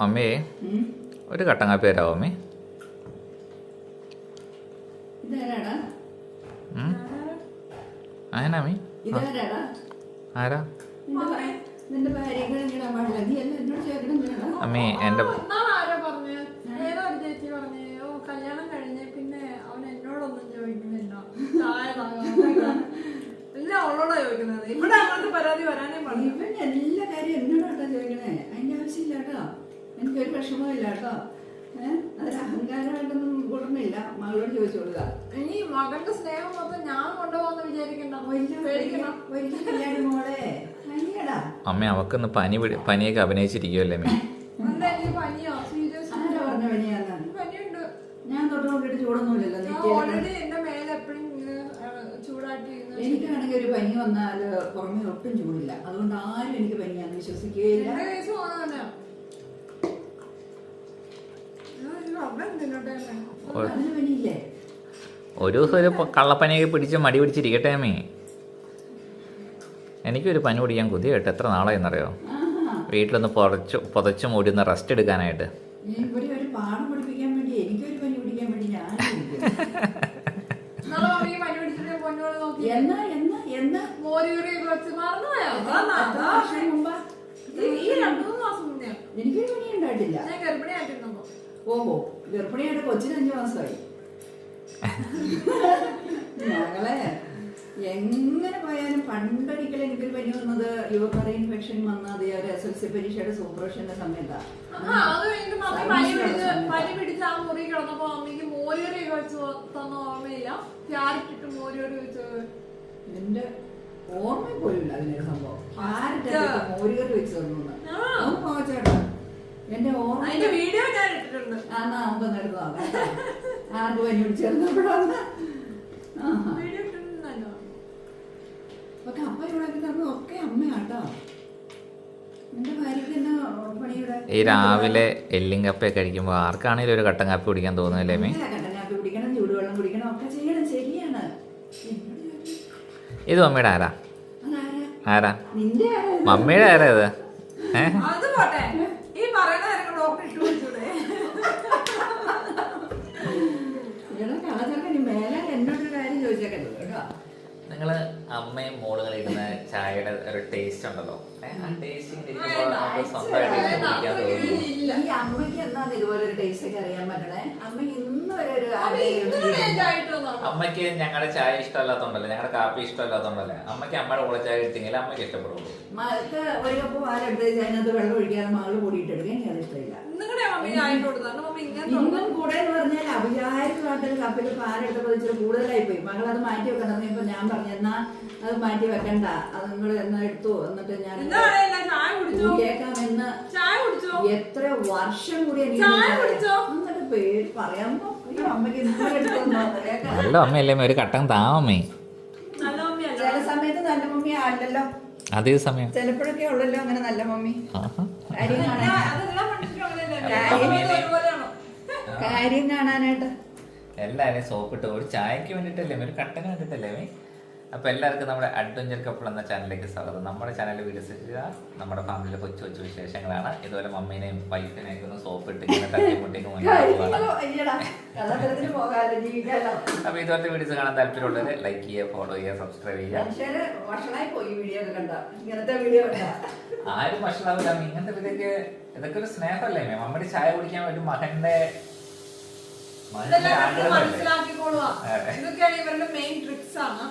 അമ്മേ ഒരു കട്ടൻ കാപ്പി തരാമോ അമ്മേ? അങ്ങനെ അമ്മേ ആരാ? അമ്മേ എന്റെ ഇവിടെ അങ്ങോട്ട് പരാതി വരാനേ എല്ലാ കാര്യം എന്നോടാട്ടോ ചോദിക്കണേ. അതിന്റെ ആവശ്യമില്ല കേട്ടോ എനിക്കൊരു വിഷമമില്ല കേട്ടോ. ഏഹ് അതിൽ അഹങ്കാരമായിട്ടൊന്നും കൊടുക്കുന്നില്ല മകളോട് ചോദിച്ചു കൊടുക്കുക ഇനി മകളുടെ സ്നേഹം മൊത്തം ഞാൻ കൊണ്ടുപോകാന്ന് വിചാരിക്കണ്ട. പേടിക്കണം വലിയ കല്യാണി മോളെ. അയ്യടാ അമ്മ അവക്കൊന്ന് പനി പനിയൊക്കെ അഭിനയിച്ചിരിക്കുമല്ലേ അമ്മേ? പനിയോ? സീരിയസ് ആരാ പറഞ്ഞ പനിയാന്ന്? പനിയുണ്ട്. ഞാൻ തൊട്ടുകൊണ്ടിട്ട് ചൂടൊന്നുമില്ലല്ലോ ഓൾറെഡി എന്റെ മേലെ എപ്പോഴും ഇരുന്ന് എനിക്കാണെങ്കിൽ ഒരു പനി വന്നാൽ പുറമെ ഒട്ടും ചൂടില്ല. അതുകൊണ്ട് ആരും എനിക്ക് പനിയാന്ന് വിശ്വസിക്കുകയില്ല. ഒരു ദിവസം ഒരു കള്ളപ്പനിയൊക്കെ പിടിച്ച് മടി പിടിച്ചിരിക്കട്ടെ അമ്മേ എനിക്കൊരു പനി പിടിക്കാൻ കൊതി കേട്ടോ എത്ര നാളായെന്നറിയോ എന്നറിയോ വീട്ടിലൊന്ന് പുറച്ച് പുതച്ച് മൂടി ഒന്ന് റെസ്റ്റ് എടുക്കാനായിട്ട് എനിക്കൊരു പനി ഉണ്ടായിട്ടില്ല ഞാൻ ഗർഭിണിയായിട്ടിരുന്നപ്പോ ഓഹോ ഗർഭിണിയായിട്ട് കൊച്ചിന് അഞ്ചു മാസമായി. ഞങ്ങളെ എങ്ങനെ പോയാലും പണ്ടൊരിക്കലും എനിക്ക് പനി വന്നത് യുവക്കറി ഇൻഫെക്ഷൻ വന്ന അതേപോലെ എസ് എൽ സി പരീക്ഷയുടെ സൂപ്പർവിഷന്റെ സമയത്താ. ആ അത് കഴിഞ്ഞിട്ട് പനി പിടിച്ച് ആ മുറി കിടന്നപ്പോ അമ്മയ്ക്ക് മോരിയൊരു വെച്ച് തന്ന ഓർമ്മയില്ല. ക്യാരറ്റ് മോരിയൊരു വെച്ച് എന്റെ ഓർമ്മ പോലും ഇല്ല അതിനൊരു സംഭവം. ആരുടെ മോരുകറി വെച്ച് തന്നു എന്റെ ഓർമ്മ വീഡിയോ ഞാൻ ഇട്ടിട്ടുണ്ട്. ആ എന്നാ നമുക്കൊന്ന് എടുത്ത്. ആർക്ക് പനി പിടിച്ചിരുന്നപ്പോഴാണ്. വീഡിയോ ഇട്ടിട്ടുണ്ടല്ലോ. ഒക്കെ അപ്പ ഇവിടെ ഒക്കെ അമ്മയാട്ടോ. ഭാര്യക്ക് എന്നാ പണിയുടെ ഈ രാവിലെ എല്ലും കപ്പയൊക്കെ കഴിക്കുമ്പോൾ ആർക്കാണെങ്കിലും ഒരു കട്ടൻ കാപ്പി കുടിക്കാൻ തോന്നുന്നില്ലേ മേ ഇത് മമ്മിയുടെ ആരാ? ആരാ? മമ്മിയുടെ ആരാ ഇത്? ഏ അത് പോട്ടെ ഈ പറയുന്ന കാര്യങ്ങൾ ഡോക്ടർ ഇട്ട് വിളിച്ചൂടെ എടാ കളച്ചക്കനി മേലെ എന്നോടൊരു കാര്യം ചോദിച്ചേക്കരുത് കേട്ടോ നിങ്ങൾ അമ്മയും മോളുകൾ ഇടുന്ന ചായയുടെ ഒരു ടേസ്റ്റ് ഉണ്ടല്ലോ. ആ ടേസ്റ്റ് ഇരിക്കുമ്പോൾ നമുക്ക് സ്വന്തമായിട്ട് കുടിക്കാൻ തോന്നുന്നു. ഈ അമ്മയ്ക്ക് എന്നാ ഇതുപോലെ ഒരു ടേസ്റ്റ് ഒക്കെ അറിയാൻ പറ്റണേ? അമ്മ ഇന്ന് അമ്മയ്ക്ക് ഞങ്ങളുടെ ചായ ഇഷ്ടമല്ലാത്തോണ്ടല്ലേ ഞങ്ങളുടെ കാപ്പി ഇഷ്ടമല്ലാത്തോണ്ടല്ലേ. അമ്മയ്ക്ക് അമ്മയുടെ കൂടെ ചായ കിട്ടിയെങ്കിൽ അമ്മയ്ക്ക് ഇഷ്ടപ്പെടുള്ളൂ. മകൾക്ക് ഒരു കപ്പ് പാലെടുത്ത് അതിനകത്ത് വെള്ളം ഒഴിക്കാതെ ഞാൻ ഇഷ്ടമില്ല. നിങ്ങളുടെ മമ്മി ആയിട്ട് കൊടുത്താണ് മമ്മി ഇങ്ങനെ ഇന്നും കൂടെ എന്ന് പറഞ്ഞാൽ അഭിചാരമായിട്ടൊരു കപ്പിൽ പാലെടുത്തപ്പോൾ ഇച്ചിരി കൂടുതലായി പോയി. മകൾ അത് മാറ്റി വെക്കണം ഇപ്പൊ ഞാൻ പറഞ്ഞു എന്നാ അത് മാറ്റി വെക്കണ്ട. അത് നിങ്ങൾ എന്നാ എടുത്തു? എന്നിട്ട് ഞാൻ ചായ കുടിച്ചോ? ചായ കുടിച്ചോ? എത്ര വർഷം കൂടി എനിക്ക് എന്നിട്ട് പേര് പറയാമോ നല്ല അമ്മയല്ലേ അമ്മേ? ഒരു കട്ടൻ താമമ്മേ. ചില സമയത്ത് നല്ല മമ്മി അല്ലല്ലോ അതേ സമയം. ചിലപ്പോഴൊക്കെ ഉള്ളല്ലോ അങ്ങനെ നല്ല മമ്മി. ആഹാ. കാര്യം കാണാനായിട്ട്. എല്ലാവരെയും സോപ്പിട്ട് ഒരു ചായക്ക് വേണ്ടിട്ടല്ലേ? ഒരു കട്ടൻ വേണ്ടിയിട്ടല്ലേ അമ്മേ? അപ്പൊ എല്ലാവർക്കും നമ്മുടെ അഡ്വഞ്ചർ കപ്പിൾ എന്ന ചാനലിലേക്ക് സ്വാഗതം. നമ്മുടെ ചാനൽ വികസിക്കുക നമ്മുടെ ഫാമിലിയിലെ കൊച്ചു കൊച്ചു വിശേഷങ്ങളാണ്. ഇതുപോലെ മമ്മീനെയും വൈഫിനെയൊക്കെ ഒന്ന് സോപ്പിട്ട് ഇങ്ങനെ തട്ടിമുട്ടിക്ക് മുന്നോട്ട് പോകണം കാര്യങ്ങളോ അയ്യടാ കഥാതരത്തിന് പോകാലോ ജീവിക്കാലോ. അപ്പൊ ഇതുപോലത്തെ വീഡിയോസ് കാണാൻ താല്പര്യമുള്ളത് ലൈക്ക് ചെയ്യുക ഫോളോ ചെയ്യുക സബ്സ്ക്രൈബ് ചെയ്യുക. ആരും ഭക്ഷണമില്ല ഇങ്ങനത്തെ ഇതൊക്കെ ഇതൊക്കെ ഒരു സ്നേഹമല്ലേ? മമ്മിയുടെ ചായ കുടിക്കാൻ ഒരു മകന്റെ മനസ്സിലാക്കിക്കോളുക ഇതൊക്കെയാണ് ഇവരുടെ മെയിൻ ട്രിക്സ് ആണ്.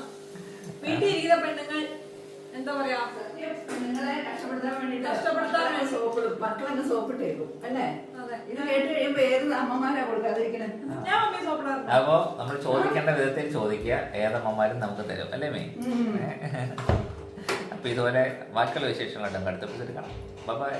വീട്ടിൽ ഇരിക്കുന്ന പെണ്ണുങ്ങൾ എന്താ പറയാ? വേണ്ടിട്ട് കഷ്ടപ്പെടുത്താൻ വേണ്ടി. സോപ്പ് സോപ്പിട്ടേക്കും അല്ലേ? ഇത് കേട്ട് കഴിയുമ്പോ ഏത് അമ്മമാരാ കൊടുക്കാതിരിക്കണേ? ഞാൻ മമ്മി സോപ്പിടാറുണ്ട് അപ്പോ നമ്മൾ ചോദിക്കേണ്ട വിധത്തിൽ ചോദിക്കുക. ഏതമ്മമാരും നമുക്ക് തരും അല്ലേ മേ. അപ്പൊ ഇതുപോലെ ബാക്കിയുള്ള വിശേഷങ്ങളായിട്ട് അടുത്ത കാണാം. ബൈ